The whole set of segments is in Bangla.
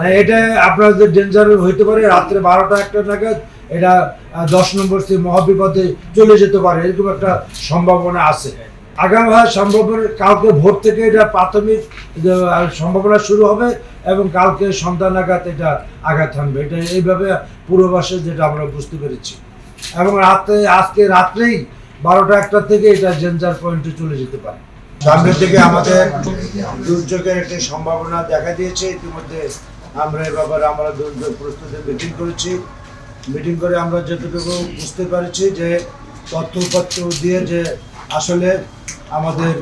মানে এটা আপনাদের ডেঞ্জার হইতে পারে, রাত্রে বারোটা একটা নাগাদ এটা দশ নম্বর থেকে মহাবিপদে চলে যেতে পারে, এরকম একটা সম্ভাবনা আছে। আগামী হয় সম্ভাবনা, কালকে ভোর থেকে এটা প্রাথমিক সম্ভাবনা শুরু হবে এবং কালকে সন্ধ্যা নাগাদ এটা আঘাত থাকবে এটা এইভাবে পূর্বাভাসে যেটা আমরা বুঝতে পেরেছি। এবং রাতে, আজকে রাত্রেই বারোটা একটা থেকে এটা ডেঞ্জার পয়েন্টে চলে যেতে পারে। সামনে থেকে আমাদের দুর্যোগের একটি সম্ভাবনা দেখা দিয়েছে, ইতিমধ্যে আমরা এ ব্যাপারে আমরা প্রস্তুতি মিটিং করেছি। মিটিং করে আমরা যতটুকু বুঝতে পারছি যে তথ্যপত্র দিয়ে যে আসলে আমাদের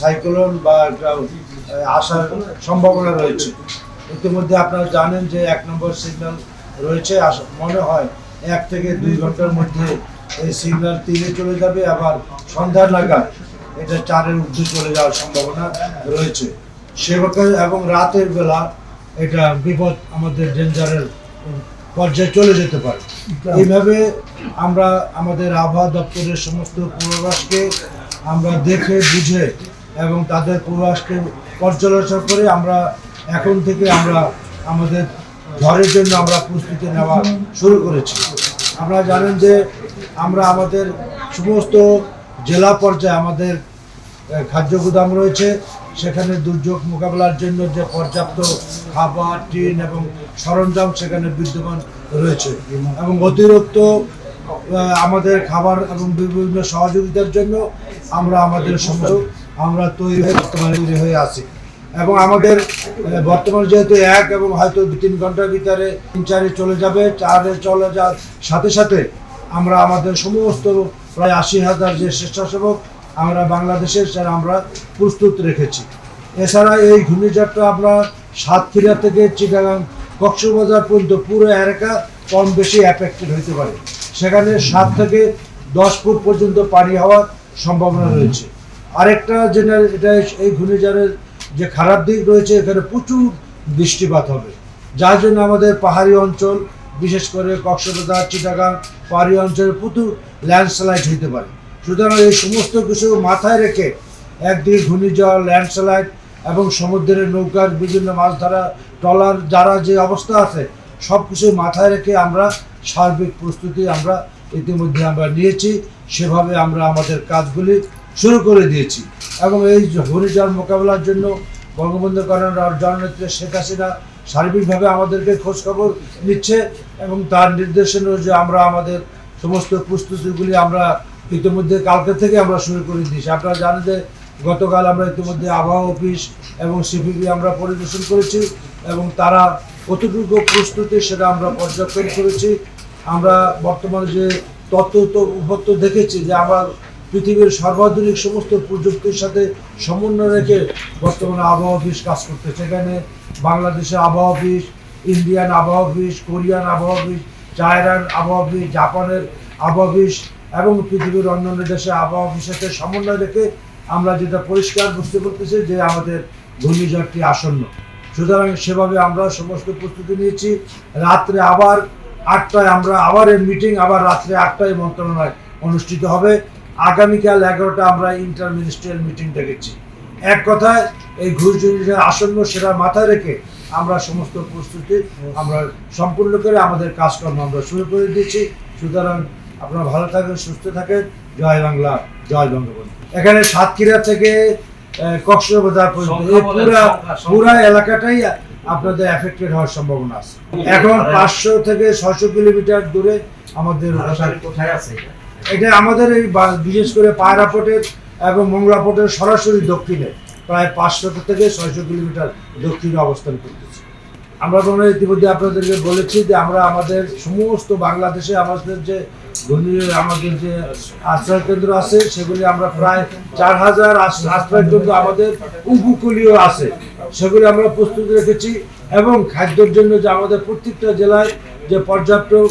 সাইক্লোন বা আসার সম্ভাবনা রয়েছে। ইতিমধ্যে আপনারা জানেন যে এক নম্বর সিগন্যাল রয়েছে। মনে হয় এক থেকে দুই ঘণ্টার মধ্যে এই সিগন্যাল তিনে চলে যাবে, আবার সন্ধ্যা নাগাদ এটা চারের ঊর্ধ্বে চলে যাওয়ার সম্ভাবনা রয়েছে। সেবকে এবং রাতের বেলা এটা বিপদ আমাদের ডেঞ্জারের পর্যায়ে চলে যেতে পারে। এইভাবে আমরা আমাদের আবহাওয়া দপ্তরের সমস্ত পূর্বাভাসকে আমরা দেখে, বুঝে এবং তাদের পূর্বাভাসকে পর্যালোচনা করে আমরা এখন থেকে আমরা আমাদের ঘরের জন্য আমরা প্রস্তুতি নেওয়া শুরু করেছি। আপনারা জানেন যে আমরা আমাদের সমস্ত জেলা পর্যায়ে আমাদের খাদ্য গুদাম রয়েছে। সেখানে দুর্যোগ মোকাবেলার জন্য যে পর্যাপ্ত খাবার, টিন এবং সরঞ্জাম সেখানে বিদ্যমান রয়েছে। এবং অতিরিক্ত আমাদের খাবার এবং বিভিন্ন সহযোগিতার জন্য আমরা আমাদের সমস্ত, আমরা তৈরি হয়ে বর্তমানে তৈরি হয়ে আছি। এবং আমাদের বর্তমানে যেহেতু এক এবং হয়তো দু তিন ঘণ্টার ভিতরে তিন চারে চলে যাবে, চারে চলে যাওয়ার সাথে সাথে আমরা আমাদের সমস্ত প্রায় আশি হাজার যে স্বেচ্ছাসেবক আমরা বাংলাদেশের সেটা আমরা প্রস্তুত রেখেছি। এছাড়া এই ঘূর্ণিঝড়টা আমরা সাতক্ষীরা থেকে চিটাগাং কক্সবাজার পর্যন্ত পুরো এলাকা কম বেশি অ্যাফেক্টেড হতে পারে। সেখানে সাত থেকে দশ ফুট পর্যন্ত পানি হওয়ার সম্ভাবনা রয়েছে। আরেকটা যেটা এটা এই ঘূর্ণিঝড়ের যে খারাপ দিক রয়েছে, এখানে প্রচুর বৃষ্টিপাত হবে। যার জন্য আমাদের পাহাড়ি অঞ্চল, বিশেষ করে কক্সবাজার, চিটাগাং পাহাড়ি অঞ্চলে প্রচুর ল্যান্ডস্লাইড হতে পারে। সুতরাং এই সমস্ত কিছু মাথায় রেখে একদিকে ঘূর্ণিঝড় ল্যান্ডস্লাইড এবং সমুদ্রের নৌকার বিভিন্ন মাছ ধরা, ট্রলার, যারা যে অবস্থা আছে, সব কিছু মাথায় রেখে আমরা সার্বিক প্রস্তুতি আমরা ইতিমধ্যে আমরা নিয়েছি। সেভাবে আমরা আমাদের কাজগুলি শুরু করে দিয়েছি। এবং এই ঘূর্ণিঝড় মোকাবেলার জন্য বঙ্গবন্ধু করেন জননেত্রী শেখ হাসিনা সার্বিকভাবে আমাদেরকে খোঁজখবর নিচ্ছে এবং তার নির্দেশনা যে আমরা আমাদের সমস্ত প্রস্তুতিগুলি আমরা ইতিমধ্যে কালকে থেকে আমরা শুরু করে দিয়েছি। আপনারা জানেন যে গতকাল আমরা ইতিমধ্যে আবহাওয়া অফিস এবং সিপিবি আমরা পরিদর্শন করেছি এবং তারা কতটুকু প্রস্তুতি সেটা আমরা পর্যবেক্ষণ করেছি। আমরা বর্তমানে যে তত্ত্ব উপত্য দেখেছি যে আমার পৃথিবীর সর্বাধুনিক সমস্ত প্রযুক্তির সাথে সমন্বয় রেখে বর্তমানে আবহাওয়া অফিস কাজ করতে সেখানে বাংলাদেশের আবহাওয়া অফিস, ইন্ডিয়ান আবহাওয়া অফিস, কোরিয়ান আবহাওয়া অফিস, চায়নার আবহাওয়া অফিস, জাপানের আবহাওয়া অফিস এবং পৃথিবীর অন্যান্য দেশে আবহাওয়া সাথে সমন্বয় রেখে আমরা যেটা পরিষ্কার বুঝতে পারতেছি যে আমাদের ঘূর্ণিঝড়টি আসন্ন। সুতরাং সেভাবে আমরা সমস্ত প্রস্তুতি নিয়েছি। রাত্রে আবার আটটায় আমরা আবার এর মিটিং, আবার রাত্রে আটটায় মন্ত্রণালয় অনুষ্ঠিত হবে। আগামীকাল এগারোটা আমরা ইন্টার মিনিস্ট্রিয়াল মিটিং ডেকেছি এক কথায়, এই ঘূর্ণিঝড়ের আসন্ন সেটা মাথায় রেখে আমরা সমস্ত প্রস্তুতি আমরা সম্পূর্ণ করে আমাদের কাজকর্ম আমরা শুরু করে দিয়েছি। সুতরাং আপনারা ভালো থাকেন সুস্থ থাকেন। জয় বাংলা জয় বঙ্গবন্ধু। এখানে সাতক্ষীরা থেকে কক্সবাজার পর্যন্ত পুরা পুরা এলাকাটাই আপনাদের এফেক্টেড হওয়ার সম্ভাবনা আছে। এখন পাঁচশো থেকে ছয়শো কিলোমিটার দূরে আমাদের কোথায় আছে এটা? আমাদের এই বিশেষ করে পায়রা পোর্টের এবং মংলা পোর্টের সরাসরি দক্ষিণে প্রায় পাঁচশো থেকে ছয়শো কিলোমিটার দক্ষিণে অবস্থান করতেছি। আমরা মনে হয় ইতিমধ্যে আপনাদেরকে বলেছি যে আমরা আমাদের সমস্ত বাংলাদেশে আমাদের যে ঘূর্ণি আমাদের যে আশ্রয় কেন্দ্র আছে, সেগুলি আমরা প্রায় চার হাজার আশ- আশ্রয় কেন্দ্র আমাদের উপকূলীয় আছে। সেগুলি আমরা প্রস্তুত রেখেছি এবং খাদ্যের জন্য যে আমাদের প্রত্যেকটা জেলায় যে পর্যাপ্ত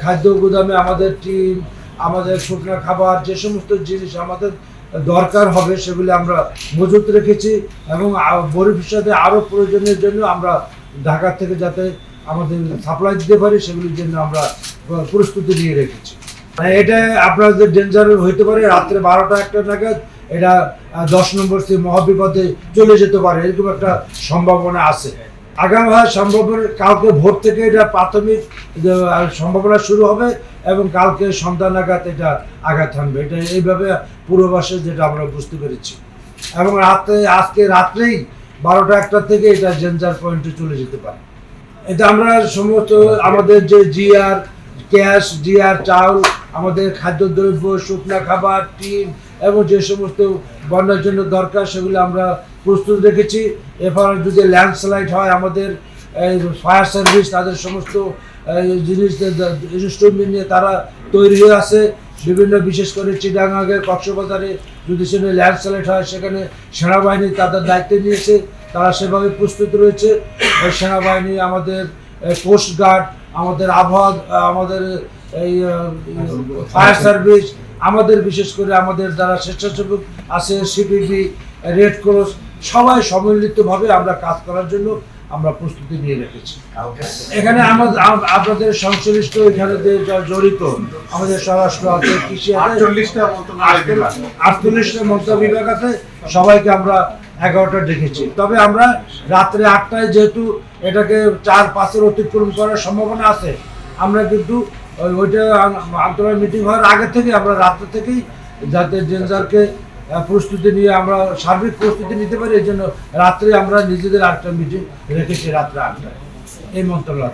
খাদ্য গুদামে আমাদের টিম আমাদের শুকনো খাবার, যে সমস্ত জিনিস আমাদের দরকার হবে, সেগুলি আমরা মজুত রেখেছি এবং ভবিষ্যতে আরও প্রয়োজনের জন্য আমরা ঢাকা থেকে যাতে আমাদের সাপ্লাই দিতে পারি, সেগুলির জন্য আমরা প্রস্তুতি নিয়ে রেখেছি। মানে এটা আপনাদের ডেঞ্জার হইতে পারে, রাত্রে বারোটা একটা নাগাদ এটা দশ নম্বর সেই মহাবিপদে চলে যেতে পারে, এরকম একটা সম্ভাবনা আছে। আগামী সম্ভাবনা, কালকে ভোর থেকে এটা প্রাথমিক সম্ভাবনা শুরু হবে এবং কালকে সন্ধ্যা নাগাদ এটা আঘাত হানবে। এটা এইভাবে পূর্বাভাসে যেটা আমরা বুঝতে পেরেছি। এবং রাতে, আজকে রাত্রেই বারোটা একটা থেকে এটা জেনজার পয়েন্টে চলে যেতে পারে। এটা আমরা সমস্ত আমাদের যে জিআর ক্যাশ জিআর চাউল আমাদের খাদ্যদ্রব্য, শুকনা খাবার, টিন এবং যে সমস্ত বন্যার জন্য দরকার সেগুলো আমরা প্রস্তুত রেখেছি। এরপর যদি ল্যান্ডস্লাইড হয় আমাদের ফায়ার সার্ভিস তাদের সমস্ত জিনিস ইনস্ট্রুমেন্ট নিয়ে তারা তৈরি হয়ে আছে। বিভিন্ন বিশেষ করে চিটাগাঙের কক্সবাজারে যদি সেখানে ল্যান্ডস্লাইড হয়, সেখানে সেনাবাহিনী তাদের দায়িত্ব নিয়েছে। তারা সেভাবে প্রস্তুত রয়েছে। সেনাবাহিনী, আমাদের কোস্ট গার্ড আমাদের আবহাওয়া, আমাদের এই ফায়ার সার্ভিস আমাদের বিশেষ করে আমাদের যারা স্বেচ্ছাসেবক আছে সিপিবি রেড ক্রস সবাই সম্মিলিতভাবে আমরা কাজ করার জন্য আমরা প্রস্তুতি নিয়ে রেখেছি। এখানে আমাদের আপনাদের সংশ্লিষ্ট এখানে যে জড়িত আমাদের স্বরাষ্ট্র আছে কৃষি আছে আটচল্লিশটা মন্ত্রণালয় বিভাগ। আটচল্লিশটা মন্ত্রী বিভাগ আছে সবাইকে আমরা এগারোটা ডেকেছি। তবে আমরা রাত্রে আটটায় যেহেতু এটাকে চার পাঁচের অতিক্রম করার সম্ভাবনা আছে আমরা কিন্তু ওইটা আম- মিটিং হওয়ার আগে থেকে আমরা রাত্রে থেকেই যাতে ডেঞ্জারকে প্রস্তুতি নিয়ে আমরা সার্বিক প্রস্তুতি নিতে পারি, এই জন্য রাত্রে আমরা নিজেদের আটটা মিটিং রেখেছি রাত্রে আটটায়। এই মন্ত্রণালয়